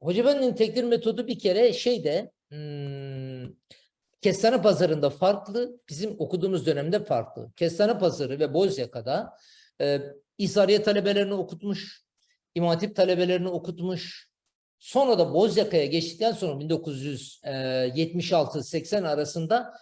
Hoca Efendi'nin tekdir metodu bir kere şeyde hmm, Kestane Pazarı'nda farklı, bizim okuduğumuz dönemde farklı. Kestane Pazarı ve Bozyaka'da e, İsariye talebelerini okutmuş, İmam talebelerini okutmuş. Sonra da Bozyaka'ya geçtikten sonra 1976-80 arasında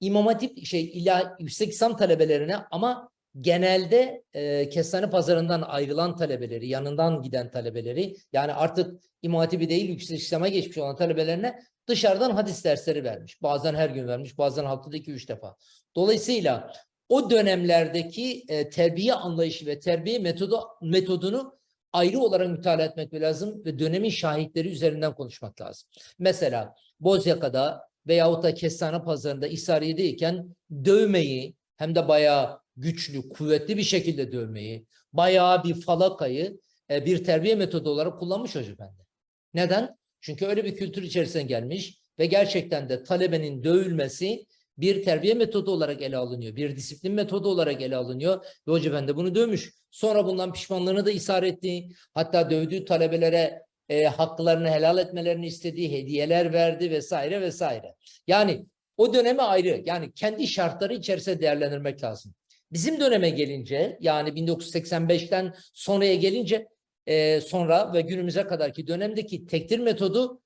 İmam Hatip şey ilah, yüksek İslam talebelerine ama genelde e, Kestane Pazarı'ndan ayrılan talebeleri, yanından giden talebeleri yani artık İmam Hatip'i değil yüksek İslam'a geçmiş olan talebelerine dışarıdan hadis dersleri vermiş. Bazen her gün vermiş, bazen haftada iki üç defa. Dolayısıyla o dönemlerdeki e, terbiye anlayışı ve terbiye metodu metodunu ayrı olarak mütalaa etmek lazım ve dönemin şahitleri üzerinden konuşmak lazım. Mesela Bozyaka'da veyahut da Kestane Pazarı'nda İsariye'deyken dövmeyi hem de bayağı güçlü, kuvvetli bir şekilde dövmeyi, bayağı bir falakayı e, bir terbiye metodu olarak kullanmış Hoca Efendi. Neden? Çünkü öyle bir kültür içerisine gelmiş ve gerçekten de talebenin dövülmesi bir terbiye metodu olarak ele alınıyor. Bir disiplin metodu olarak ele alınıyor ve Hoca Efendi bunu dövmüş. Sonra bundan pişmanlığını da ishar etti. Hatta dövdüğü talebelere e, haklarını helal etmelerini istediği hediyeler verdi vesaire vesaire. Yani o döneme ayrı yani kendi şartları içerisinde değerlendirmek lazım. Bizim döneme gelince yani 1985'ten sonraya gelince e, sonra ve günümüze kadarki dönemdeki tektir metodu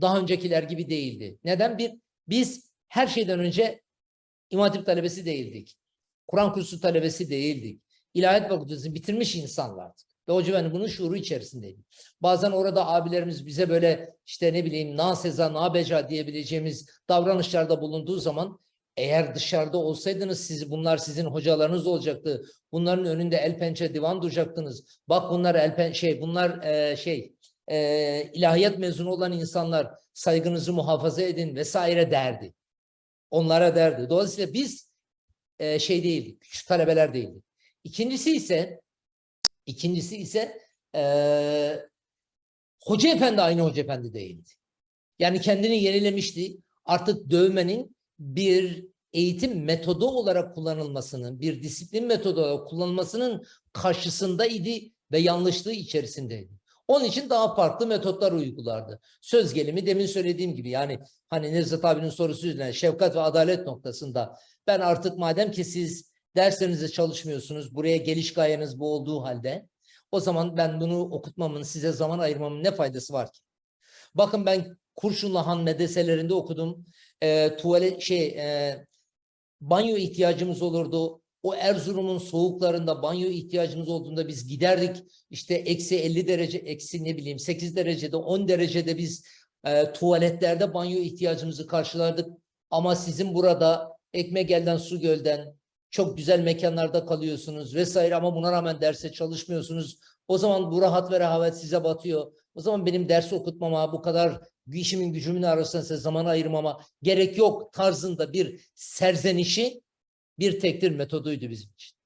daha öncekiler gibi değildi. Neden? Bir, biz her şeyden önce İmam talebesi değildik. Kur'an kursu talebesi değildik. İlahiyat fakültesini bitirmiş insanlardık. Ve Hoca Efendi bunun şuuru içerisindeydi. Bazen orada abilerimiz bize böyle işte ne bileyim na seza na beca diyebileceğimiz davranışlarda bulunduğu zaman eğer dışarıda olsaydınız siz bunlar sizin hocalarınız olacaktı. Bunların önünde el pençe divan duracaktınız. Bak bunlar el pen şey bunlar e, şey e, ilahiyat mezunu olan insanlar saygınızı muhafaza edin vesaire derdi. Onlara derdi. Dolayısıyla biz e, şey değildik. Küçük talebeler değildik. İkincisi ise ikincisi ise e, Hoca Efendi aynı Hoca Efendi değildi. Yani kendini yenilemişti. Artık dövmenin bir eğitim metodu olarak kullanılmasının, bir disiplin metodu olarak kullanılmasının karşısındaydı ve yanlışlığı içerisindeydi. Onun için daha farklı metotlar uygulardı. Söz gelimi demin söylediğim gibi yani hani Nevzat abinin sorusu yüzünden şefkat ve adalet noktasında ben artık madem ki siz derslerinize çalışmıyorsunuz, buraya geliş gayeniz bu olduğu halde o zaman ben bunu okutmamın, size zaman ayırmamın ne faydası var ki? Bakın ben Kurşunlu Han medreselerinde okudum. E, tuvalet şey e, banyo ihtiyacımız olurdu. O Erzurum'un soğuklarında banyo ihtiyacımız olduğunda biz giderdik. İşte eksi 50 derece, eksi ne bileyim 8 derecede, 10 derecede biz e, tuvaletlerde banyo ihtiyacımızı karşılardık. Ama sizin burada ekmek elden su gölden çok güzel mekanlarda kalıyorsunuz vesaire ama buna rağmen derse çalışmıyorsunuz. O zaman bu rahat ve rehavet size batıyor. O zaman benim dersi okutmama, bu kadar işimin gücümün arasında size zaman ayırmama gerek yok tarzında bir serzenişi bir tektir metoduydu bizim için.